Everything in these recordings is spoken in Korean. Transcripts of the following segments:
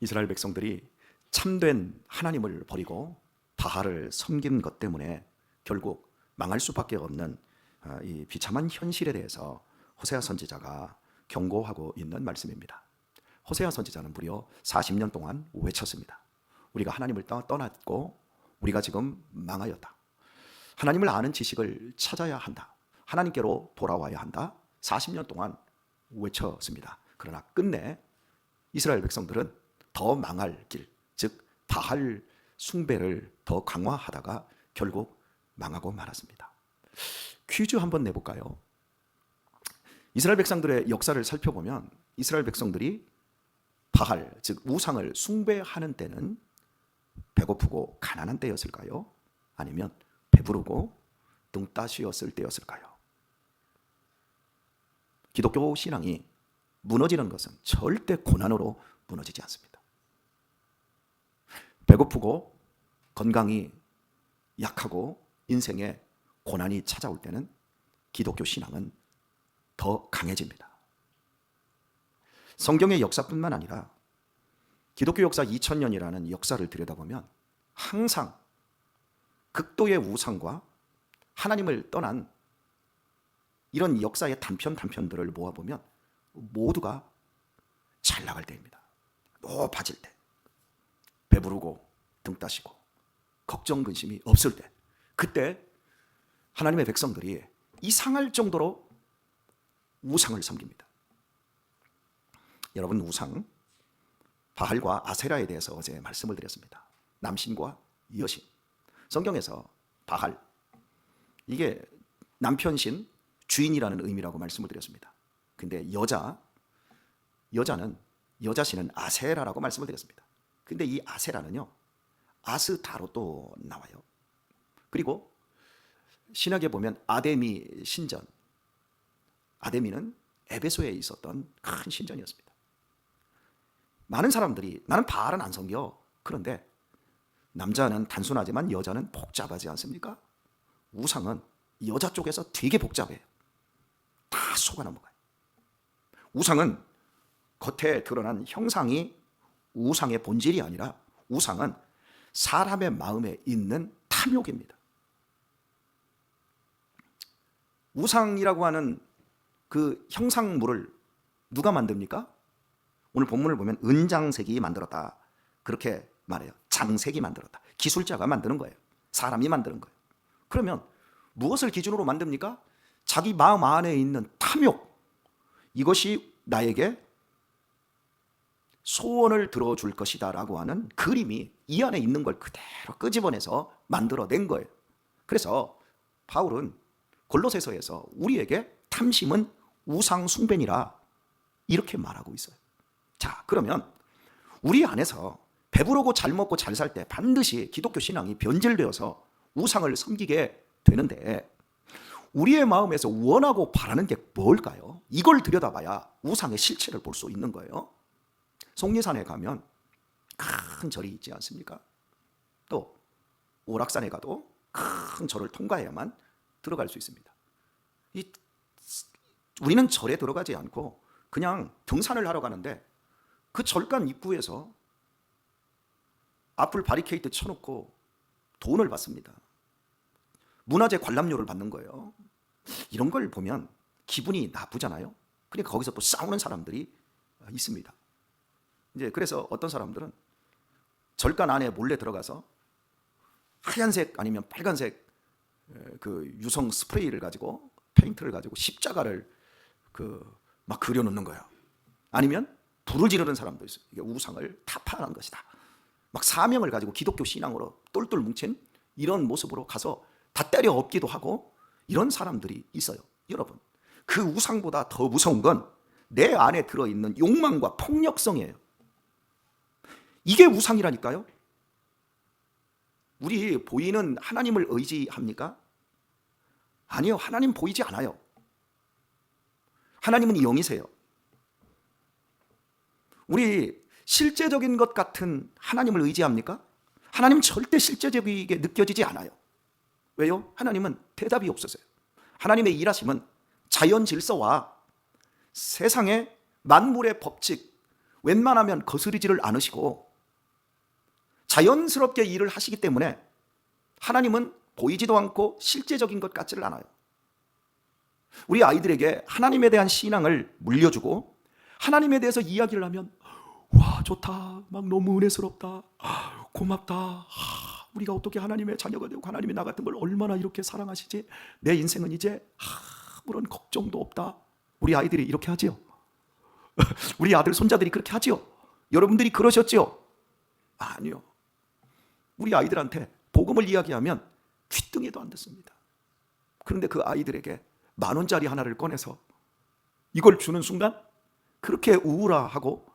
이스라엘 백성들이 참된 하나님을 버리고 바알을 섬긴 것 때문에 결국 망할 수밖에 없는 아, 이 비참한 현실에 대해서 호세아 선지자가 경고하고 있는 말씀입니다. 호세아 선지자는 무려 40년 동안 외쳤습니다. 우리가 하나님을 떠- 떠났고 우리가 지금 망하였다. 하나님을 아는 지식을 찾아야 한다. 하나님께로 돌아와야 한다. 40년 동안 외쳤습니다. 그러나 끝내 이스라엘 백성들은 더 망할 길, 즉 바할 숭배를 더 강화하다가 결국 망하고 말았습니다. 퀴즈 한번 내볼까요? 이스라엘 백성들의 역사를 살펴보면 이스라엘 백성들이 바할, 즉 우상을 숭배하는 때는 배고프고 가난한 때였을까요? 아니면 배부르고 등 따시었을 때였을까요? 기독교 신앙이 무너지는 것은 절대 고난으로 무너지지 않습니다. 배고프고 건강이 약하고 인생에 고난이 찾아올 때는 기독교 신앙은 더 강해집니다. 성경의 역사뿐만 아니라 기독교 역사 2000년이라는 역사를 들여다보면 항상 극도의 우상과 하나님을 떠난 이런 역사의 단편 단편들을 모아보면 모두가 잘 나갈 때입니다. 높아질 때, 배부르고 등 따시고 걱정 근심이 없을 때, 그때 하나님의 백성들이 이상할 정도로 우상을 섬깁니다. 여러분 우상 바알과 아세라에 대해서 어제 말씀을 드렸습니다. 남신과 여신. 성경에서 바알 이게 남편신 주인이라는 의미라고 말씀을 드렸습니다. 근데 여자 여자는 여자신은 아세라라고 말씀을 드렸습니다. 근데 이 아세라는요. 아스타로 또 나와요. 그리고 신학에 보면 아데미 신전 아데미는 에베소에 있었던 큰 신전이었습니다. 많은 사람들이 나는 바알은 안 섬겨. 그런데 남자는 단순하지만 여자는 복잡하지 않습니까? 우상은 여자 쪽에서 되게 복잡해요. 다 속아 넘어가요. 우상은 겉에 드러난 형상이 우상의 본질이 아니라 우상은 사람의 마음에 있는 탐욕입니다. 우상이라고 하는 그 형상물을 누가 만듭니까? 오늘 본문을 보면 은장색이 만들었다. 그렇게 말해요. 장색이 만들었다. 기술자가 만드는 거예요. 사람이 만드는 거예요. 그러면 무엇을 기준으로 만듭니까? 자기 마음 안에 있는 탐욕. 이것이 나에게 소원을 들어줄 것이다 라고 하는 그림이 이 안에 있는 걸 그대로 끄집어내서 만들어낸 거예요. 그래서 바울은 골로새서에서 우리에게 탐심은 우상 숭배니라 이렇게 말하고 있어요. 자, 그러면 우리 안에서 배부르고 잘 먹고 잘 살 때 반드시 기독교 신앙이 변질되어서 우상을 섬기게 되는데 우리의 마음에서 원하고 바라는 게 뭘까요? 이걸 들여다봐야 우상의 실체를 볼 수 있는 거예요. 속리산에 가면 큰 절이 있지 않습니까? 또 오락산에 가도 큰 절을 통과해야만 들어갈 수 있습니다. 이, 우리는 절에 들어가지 않고 그냥 등산을 하러 가는데 그 절간 입구에서 앞을 바리케이트 쳐놓고 돈을 받습니다. 문화재 관람료를 받는 거예요. 이런 걸 보면 기분이 나쁘잖아요. 그러니까 거기서 또 싸우는 사람들이 있습니다. 이제 그래서 어떤 사람들은 절간 안에 몰래 들어가서 하얀색 아니면 빨간색 에, 그 유성 스프레이를 가지고 페인트를 가지고 십자가를 그 막 그려 놓는 거예요. 아니면 불을 지르는 사람도 있어요. 이게 우상을 타파하는 것이다. 막 사명을 가지고 기독교 신앙으로 똘똘 뭉친 이런 모습으로 가서 다 때려 엎기도 하고 이런 사람들이 있어요. 여러분, 그 우상보다 더 무서운 건 내 안에 들어 있는 욕망과 폭력성이에요. 이게 우상이라니까요. 우리 보이는 하나님을 의지합니까? 아니요. 하나님 보이지 않아요. 하나님은 영이세요. 우리 실제적인 것 같은 하나님을 의지합니까? 하나님 절대 실제적이게 느껴지지 않아요. 왜요? 하나님은 대답이 없으세요. 하나님의 일하심은 자연 질서와 세상의 만물의 법칙, 웬만하면 거스르지를 않으시고 자연스럽게 일을 하시기 때문에 하나님은 보이지도 않고 실제적인 것 같지를 않아요. 우리 아이들에게 하나님에 대한 신앙을 물려주고 하나님에 대해서 이야기를 하면 와 좋다. 막 너무 은혜스럽다. 아, 고맙다. 아, 우리가 어떻게 하나님의 자녀가 되고 하나님이 나 같은 걸 얼마나 이렇게 사랑하시지? 내 인생은 이제 아무런 걱정도 없다. 우리 아이들이 이렇게 하지요? 우리 아들 손자들이 그렇게 하지요? 여러분들이 그러셨지요? 아니요 우리 아이들한테 복음을 이야기하면 귀등에도 안 듣습니다 그런데 그 아이들에게 만 원짜리 하나를 꺼내서 이걸 주는 순간 그렇게 우울하고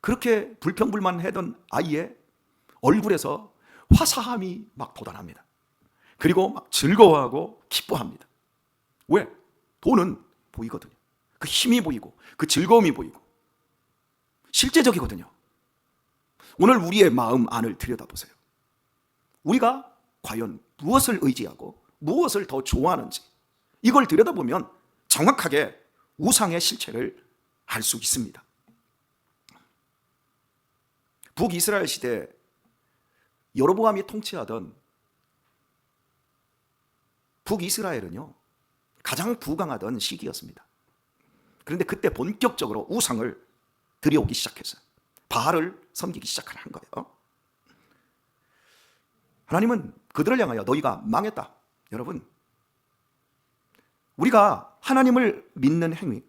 그렇게 불평불만하던 아이의 얼굴에서 화사함이 막 돋아납니다. 그리고 막 즐거워하고 기뻐합니다. 왜? 돈은 보이거든요. 그 힘이 보이고 그 즐거움이 보이고 실제적이거든요. 오늘 우리의 마음 안을 들여다보세요. 우리가 과연 무엇을 의지하고 무엇을 더 좋아하는지 이걸 들여다보면 정확하게 우상의 실체를 알 수 있습니다. 북이스라엘 시대 여로보암이 통치하던 북이스라엘은요 가장 부강하던 시기였습니다. 그런데 그때 본격적으로 우상을 들여오기 시작했어요. 바알을 섬기기 시작한 거예요. 하나님은 그들을 향하여 너희가 망했다. 여러분, 우리가 하나님을 믿는 행위,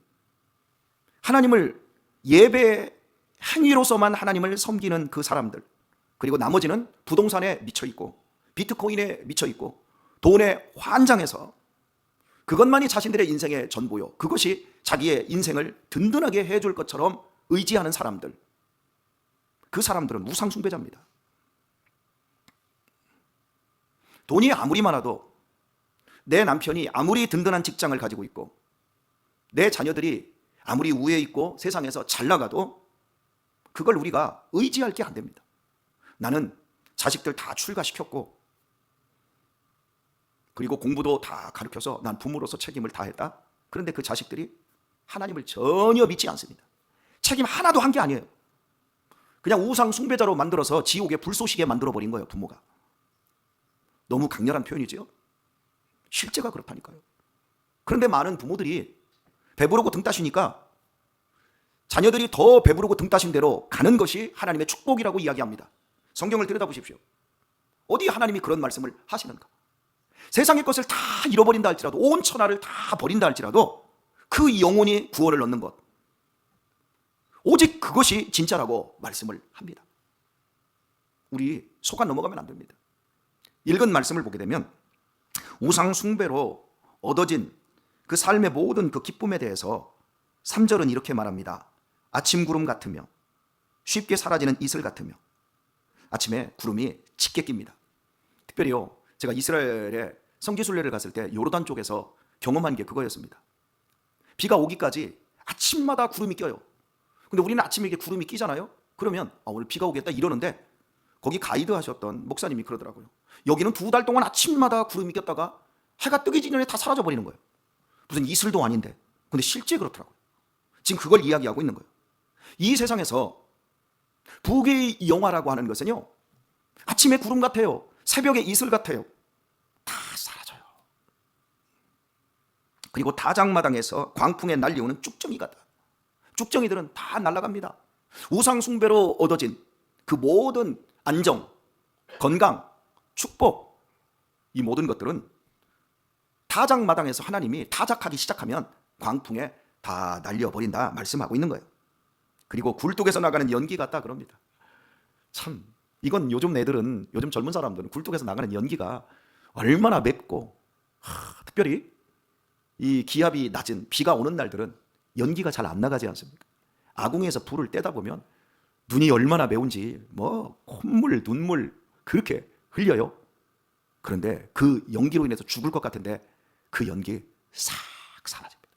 하나님을 예배 행위로서만 하나님을 섬기는 그 사람들, 그리고 나머지는 부동산에 미쳐 있고, 비트코인에 미쳐 있고, 돈에 환장해서 그것만이 자신들의 인생의 전부요. 그것이 자기의 인생을 든든하게 해줄 것처럼 의지하는 사람들. 그 사람들은 우상숭배자입니다. 돈이 아무리 많아도 내 남편이 아무리 든든한 직장을 가지고 있고 내 자녀들이 아무리 우에 있고 세상에서 잘 나가도 그걸 우리가 의지할 게 안 됩니다. 나는 자식들 다 출가시켰고 그리고 공부도 다 가르쳐서 난 부모로서 책임을 다했다. 그런데 그 자식들이 하나님을 전혀 믿지 않습니다. 책임 하나도 한 게 아니에요. 그냥 우상 숭배자로 만들어서 지옥에 불쏘시게 만들어 버린 거예요, 부모가. 너무 강렬한 표현이지요. 실제가 그렇다니까요. 그런데 많은 부모들이 배부르고 등 따시니까 자녀들이 더 배부르고 등 따신 대로 가는 것이 하나님의 축복이라고 이야기합니다. 성경을 들여다보십시오. 어디 하나님이 그런 말씀을 하시는가? 세상의 것을 다 잃어버린다 할지라도 온 천하를 다 버린다 할지라도 그 영혼이 구원을 얻는 것 오직 그것이 진짜라고 말씀을 합니다. 우리 속아 넘어가면 안 됩니다. 읽은 말씀을 보게 되면 우상 숭배로 얻어진 그 삶의 모든 그 기쁨에 대해서 3절은 이렇게 말합니다. 아침 구름 같으며 쉽게 사라지는 이슬 같으며 아침에 구름이 짙게 낍니다. 특별히요. 제가 이스라엘에 성지순례를 갔을 때 요르단 쪽에서 경험한 게 그거였습니다. 비가 오기까지 아침마다 구름이 껴요. 근데 우리는 아침에 이게 구름이 끼잖아요. 그러면 아, 오늘 비가 오겠다 이러는데 거기 가이드 하셨던 목사님이 그러더라고요. 여기는 두 달 동안 아침마다 구름이 꼈다가 해가 뜨기 전에 다 사라져 버리는 거예요. 무슨 이슬도 아닌데. 근데 실제 그렇더라고요. 지금 그걸 이야기하고 있는 거예요. 이 세상에서 북의 영화라고 하는 것은요. 아침에 구름 같아요. 새벽에 이슬 같아요. 다 사라져요. 그리고 다장마당에서 광풍에 날리오는 쭉정이 같다. 쭉정이들은 다 날아갑니다. 우상숭배로 얻어진 그 모든 안정, 건강, 축복, 이 모든 것들은 타작마당에서 하나님이 타작하기 시작하면 광풍에 다 날려버린다 말씀하고 있는 거예요. 그리고 굴뚝에서 나가는 연기 같다 그럽니다. 참 이건 요즘 애들은 요즘 젊은 사람들은 굴뚝에서 나가는 연기가 얼마나 맵고 하, 특별히 이 기압이 낮은 비가 오는 날들은 연기가 잘 안 나가지 않습니까? 아궁에서 불을 떼다 보면 눈이 얼마나 매운지 뭐 콧물, 눈물 그렇게 흘려요. 그런데 그 연기로 인해서 죽을 것 같은데 그 연기 싹 사라집니다.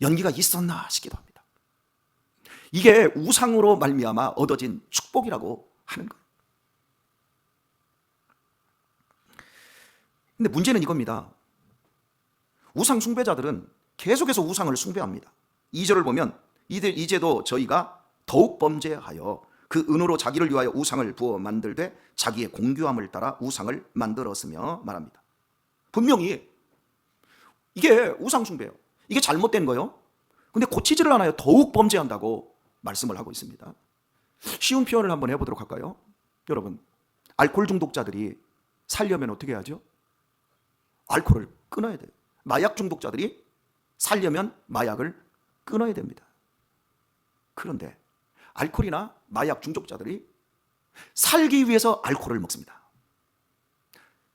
연기가 있었나 싶기도 합니다. 이게 우상으로 말미암아 얻어진 축복이라고 하는 거예요. 근데 문제는 이겁니다. 우상 숭배자들은 계속해서 우상을 숭배합니다. 2절을 보면 이들 이제도 저희가 더욱 범죄하여 그 은으로 자기를 위하여 우상을 부어 만들되 자기의 공교함을 따라 우상을 만들었으며 말합니다. 분명히 이게 우상 숭배예요. 이게 잘못된 거예요. 근데 고치지를 않아요. 더욱 범죄한다고 말씀을 하고 있습니다. 쉬운 표현을 한번 해보도록 할까요? 여러분, 알코올 중독자들이 살려면 어떻게 해야죠? 알코올을 끊어야 돼요. 마약 중독자들이 살려면 마약을 끊어야 됩니다. 그런데 알코올이나 마약 중독자들이 살기 위해서 알코올을 먹습니다.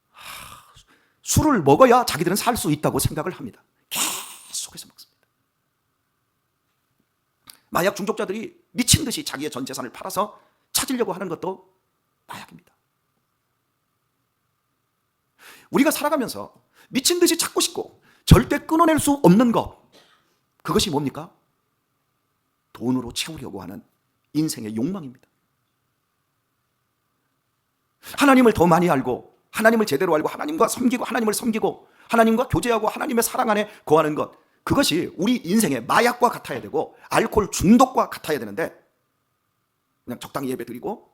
하, 술을 먹어야 자기들은 살 수 있다고 생각을 합니다. 계속해서 먹습니다. 마약 중독자들이 미친 듯이 자기의 전 재산을 팔아서 찾으려고 하는 것도 마약입니다. 우리가 살아가면서 미친 듯이 찾고 싶고 절대 끊어낼 수 없는 것 그것이 뭡니까? 돈으로 채우려고 하는 인생의 욕망입니다. 하나님을 더 많이 알고 하나님을 제대로 알고 하나님과 섬기고 하나님을 섬기고 하나님과 교제하고 하나님의 사랑 안에 거하는 것 그것이 우리 인생의 마약과 같아야 되고 알코올 중독과 같아야 되는데 그냥 적당히 예배 드리고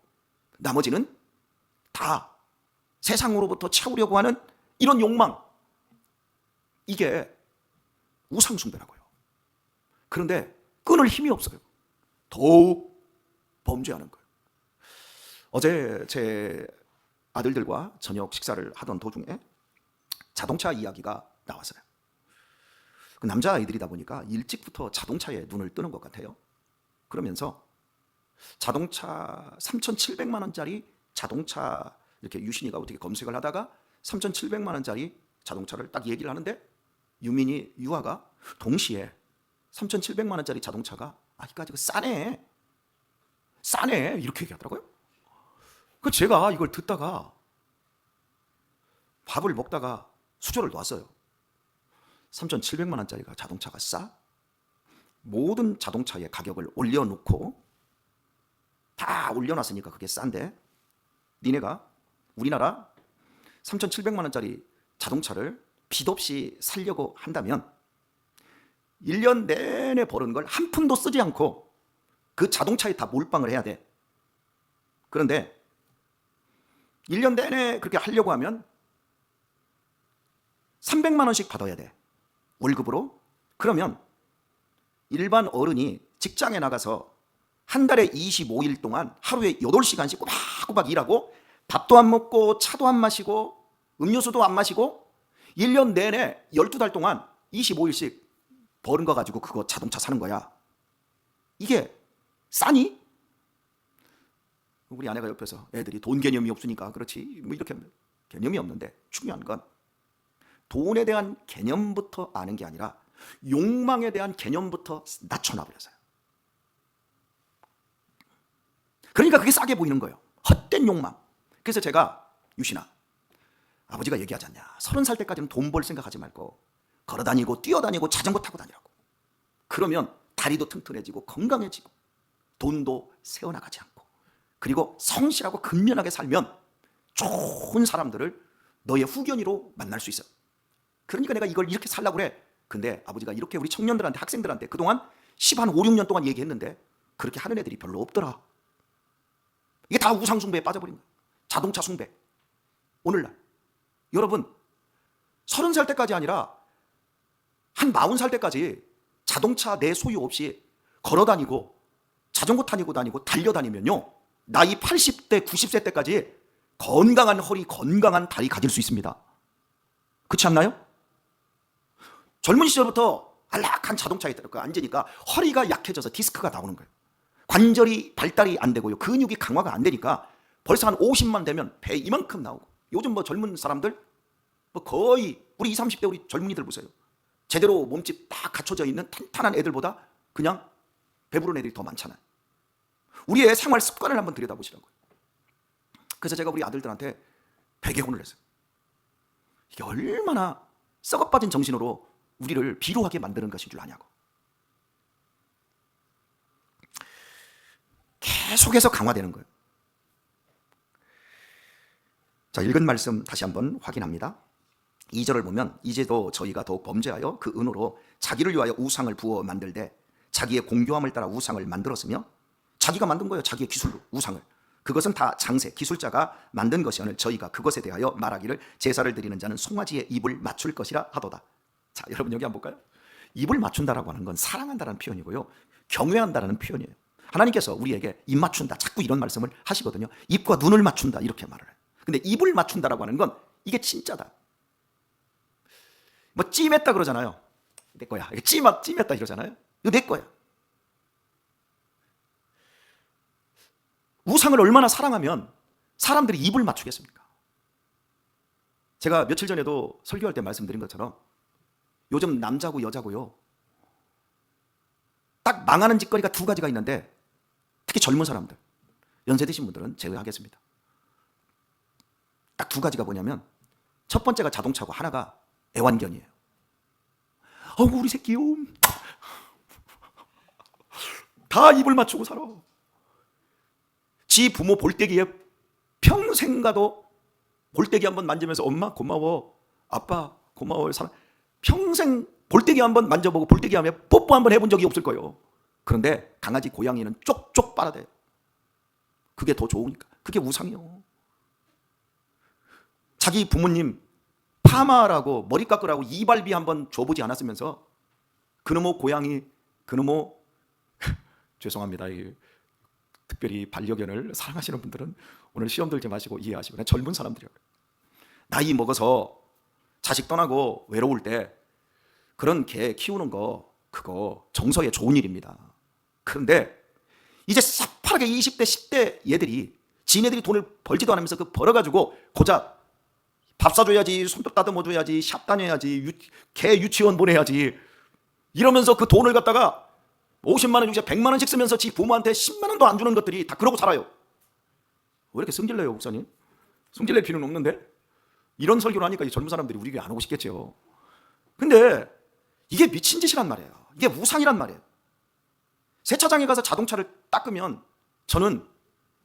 나머지는 다 세상으로부터 채우려고 하는 이런 욕망 이게 우상숭배라고요. 그런데 끊을 힘이 없어요. 더욱 범죄하는 거예요. 어제 제 아들들과 저녁 식사를 하던 도중에 자동차 이야기가 나왔어요. 그 남자 아이들이다 보니까 일찍부터 자동차에 눈을 뜨는 것 같아요. 그러면서 자동차 3,700만 원짜리 자동차 이렇게 유신이가 어떻게 검색을 하다가 3,700만 원짜리 자동차를 딱 얘기를 하는데 유민이 유아가 동시에 3,700만 원짜리 자동차가 아직까지 싸네. 싸네. 이렇게 얘기하더라고요. 그 제가 이걸 듣다가 밥을 먹다가 수저를 놨어요. 3,700만 원짜리가 자동차가 싸? 모든 자동차의 가격을 올려놓고 다 올려놨으니까 그게 싼데 니네가 우리나라 3,700만 원짜리 자동차를 빚 없이 살려고 한다면 1년 내내 버는 걸 한 푼도 쓰지 않고 그 자동차에 다 몰빵을 해야 돼. 그런데 1년 내내 그렇게 하려고 하면 300만 원씩 받아야 돼. 월급으로. 그러면 일반 어른이 직장에 나가서 한 달에 25일 동안 하루에 8시간씩 꼬박꼬박 일하고 밥도 안 먹고 차도 안 마시고 음료수도 안 마시고 1년 내내 12달 동안 25일씩 버는 거 가지고 그거 자동차 사는 거야. 이게 싸니? 우리 아내가 옆에서 애들이 돈 개념이 없으니까 그렇지 뭐 이렇게 하면 개념이 없는데 중요한 건 돈에 대한 개념부터 아는 게 아니라 욕망에 대한 개념부터 낮춰놔 버렸어요. 그러니까 그게 싸게 보이는 거예요. 헛된 욕망. 그래서 제가 유신아 아버지가 얘기하지 않냐. 서른 살 때까지는 돈 벌 생각하지 말고 걸어 다니고 뛰어 다니고 자전거 타고 다니라고. 그러면 다리도 튼튼해지고 건강해지고 돈도 세워나가지 않고 그리고 성실하고 근면하게 살면 좋은 사람들을 너의 후견이로 만날 수 있어. 그러니까 내가 이걸 이렇게 살라고 그래. 근데 아버지가 이렇게 우리 청년들한테 학생들한테 그동안 10 한 5, 6년 동안 얘기했는데 그렇게 하는 애들이 별로 없더라. 이게 다 우상 숭배에 빠져버린 거야. 자동차 숭배. 오늘날 여러분 서른 살 때까지 아니라 한 마흔 살 때까지 자동차 내 소유 없이 걸어 다니고 자전거 타니고 다니고 달려 다니면요. 나이 80대, 90세 때까지 건강한 허리, 건강한 다리 가질 수 있습니다. 그렇지 않나요? 젊은 시절부터 안락한 자동차에 들어 앉으니까 허리가 약해져서 디스크가 나오는 거예요. 관절이 발달이 안 되고요. 근육이 강화가 안 되니까 벌써 한 50만 되면 배 이만큼 나오고 요즘 뭐 젊은 사람들 뭐 거의 우리 20, 30대 우리 젊은이들 보세요. 제대로 몸집 딱 갖춰져 있는 탄탄한 애들보다 그냥 배부른 애들이 더 많잖아요. 우리의 생활 습관을 한번 들여다보시라고요. 그래서 제가 우리 아들들한테 베개혼을 했어요. 이게 얼마나 썩어빠진 정신으로 우리를 비루하게 만드는 것인 줄 아냐고. 계속해서 강화되는 거예요. 자, 읽은 말씀 다시 한번 확인합니다. 2절을 보면 이제도 저희가 더욱 범죄하여 그 은으로 자기를 위하여 우상을 부어 만들되 자기의 공교함을 따라 우상을 만들었으며 자기가 만든 거예요. 자기의 기술로 우상을. 그것은 다 장세 기술자가 만든 것이오늘 저희가 그것에 대하여 말하기를 제사를 드리는 자는 송아지의 입을 맞출 것이라 하도다. 자, 여러분 여기 한번 볼까요? 입을 맞춘다라고 하는 건 사랑한다라는 표현이고요. 경외한다라는 표현이에요. 하나님께서 우리에게 입 맞춘다. 자꾸 이런 말씀을 하시거든요. 입과 눈을 맞춘다. 이렇게 말을 해요. 근데 입을 맞춘다라고 하는 건 이게 진짜다. 뭐 찜했다 그러잖아요. 내 거야. 찜, 찜했다 이러잖아요. 이거 내 거야. 우상을 얼마나 사랑하면 사람들이 입을 맞추겠습니까? 제가 며칠 전에도 설교할 때 말씀드린 것처럼 요즘 남자고 여자고요. 딱 망하는 짓거리가 두 가지가 있는데 특히 젊은 사람들, 연세 드신 분들은 제외하겠습니다. 딱 두 가지가 뭐냐면 첫 번째가 자동차고 하나가 애완견이에요. 어우 우리 새끼요. 다 입을 맞추고 살아. 지 부모 볼때기에 평생 가도 볼때기 한번 만지면서 엄마 고마워, 아빠 고마워, 사랑. 평생 볼때기 한번 만져보고 볼때기 하면 뽀뽀 한번 해본 적이 없을 거예요. 그런데 강아지, 고양이는 쪽쪽 빨아대요. 그게 더 좋으니까. 그게 우상이요. 자기 부모님 파마라고 머리 깎으라고 이발비 한번 줘보지 않았으면서 그놈의 고양이, 그놈의 죄송합니다. 이 특별히 반려견을 사랑하시는 분들은 오늘 시험 들지 마시고 이해하시고 그냥 젊은 사람들이요. 나이 먹어서 자식 떠나고 외로울 때 그런 개 키우는 거 그거 정서에 좋은 일입니다. 그런데 이제 새파랗게 20대 10대 얘들이 지네들이 돈을 벌지도 않으면서 그 벌어가지고 고작 밥 사줘야지 손톱 다듬어 줘야지 샵 다녀야지 유, 개 유치원 보내야지 이러면서 그 돈을 갖다가 50만 원, 60, 100만 원씩 쓰면서 지 부모한테 10만 원도 안 주는 것들이 다 그러고 살아요. 왜 이렇게 성질내요, 목사님? 성질낼 필요는 없는데? 이런 설교를 하니까 이 젊은 사람들이 우리 교회 안 오고 싶겠죠. 근데 이게 미친 짓이란 말이에요. 이게 우상이란 말이에요. 세차장에 가서 자동차를 닦으면 저는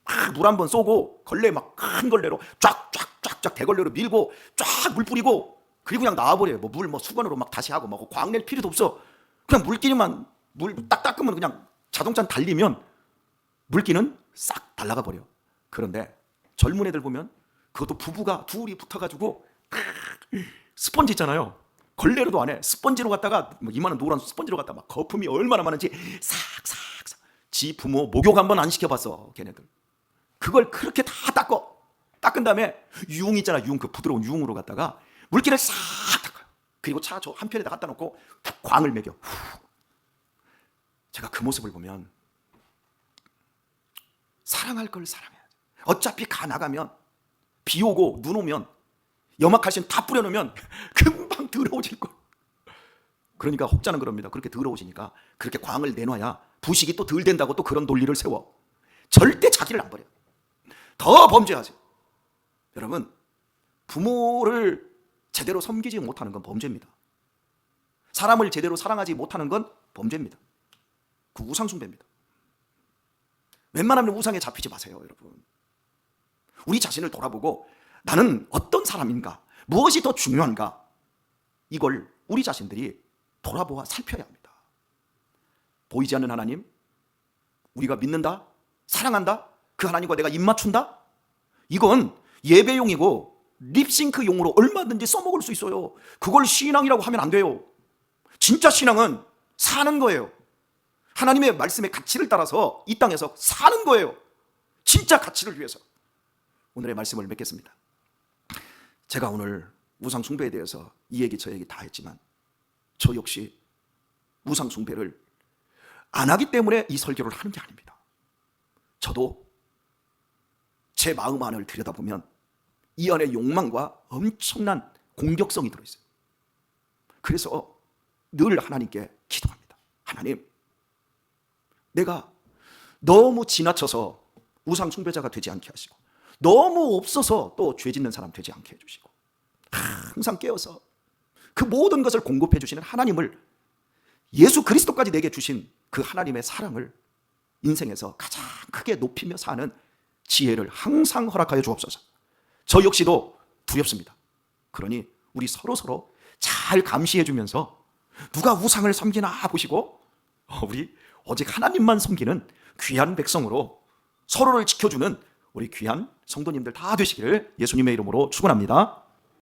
막물한 번 쏘고 걸레 막 큰 걸레로 쫙쫙쫙쫙 대걸레로 밀고 쫙 물 뿌리고 그리고 그냥 나와버려요. 뭐 물뭐 수건으로 막 다시 하고 막 광낼 필요도 없어. 그냥 물기만 물 딱 닦으면 그냥 자동차 달리면 물기는 싹 달라가 버려. 그런데 젊은 애들 보면 그것도 부부가 둘이 붙어가지고 스펀지 있잖아요. 걸레로도 안 해. 스펀지로 갖다가 뭐 이만한 노란 스펀지로 갖다 막 거품이 얼마나 많은지 싹싹싹. 지 부모 목욕 한번 안 시켜봤어. 걔네들. 그걸 그렇게 다 닦어. 닦은 다음에 융 있잖아. 융 그 부드러운 융으로 갖다가 물기를 싹 닦아요. 그리고 차 저 한편에다 갖다 놓고 푹 광을 매겨. 후. 제가 그 모습을 보면 사랑할 걸 사랑해야지. 어차피 가 나가면 비 오고 눈 오면 염화칼슘 다 뿌려놓으면 금방 더러워질 걸. 그러니까 혹자는 그럽니다. 그렇게 더러워지니까 그렇게 광을 내놔야 부식이 또 덜 된다고 또 그런 논리를 세워. 절대 자기를 안 버려. 더 범죄하지. 여러분, 부모를 제대로 섬기지 못하는 건 범죄입니다. 사람을 제대로 사랑하지 못하는 건 범죄입니다. 그 우상숭배입니다. 웬만하면 우상에 잡히지 마세요, 여러분. 우리 자신을 돌아보고 나는 어떤 사람인가? 무엇이 더 중요한가? 이걸 우리 자신들이 돌아보아 살펴야 합니다. 보이지 않는 하나님, 우리가 믿는다, 사랑한다, 그 하나님과 내가 입맞춘다? 이건 예배용이고 립싱크용으로 얼마든지 써먹을 수 있어요. 그걸 신앙이라고 하면 안 돼요. 진짜 신앙은 사는 거예요. 하나님의 말씀의 가치를 따라서 이 땅에서 사는 거예요. 진짜 가치를 위해서. 오늘의 말씀을 맺겠습니다. 제가 오늘 우상 숭배에 대해서 이 얘기 저 얘기 다 했지만 저 역시 우상 숭배를 안 하기 때문에 이 설교를 하는 게 아닙니다. 저도 제 마음 안을 들여다보면 이 안에 욕망과 엄청난 공격성이 들어있어요. 그래서 늘 하나님께 기도합니다. 하나님, 내가 너무 지나쳐서 우상 숭배자가 되지 않게 하시고 너무 없어서 또 죄 짓는 사람 되지 않게 해주시고 항상 깨어서 그 모든 것을 공급해 주시는 하나님을 예수 그리스도까지 내게 주신 그 하나님의 사랑을 인생에서 가장 크게 높이며 사는 지혜를 항상 허락하여 주옵소서. 저 역시도 두렵습니다. 그러니 우리 서로 서로 잘 감시해 주면서 누가 우상을 섬기나 보시고 어, 우리 오직 하나님만 섬기는 귀한 백성으로 서로를 지켜주는 우리 귀한 성도님들 다 되시기를 예수님의 이름으로 축원합니다.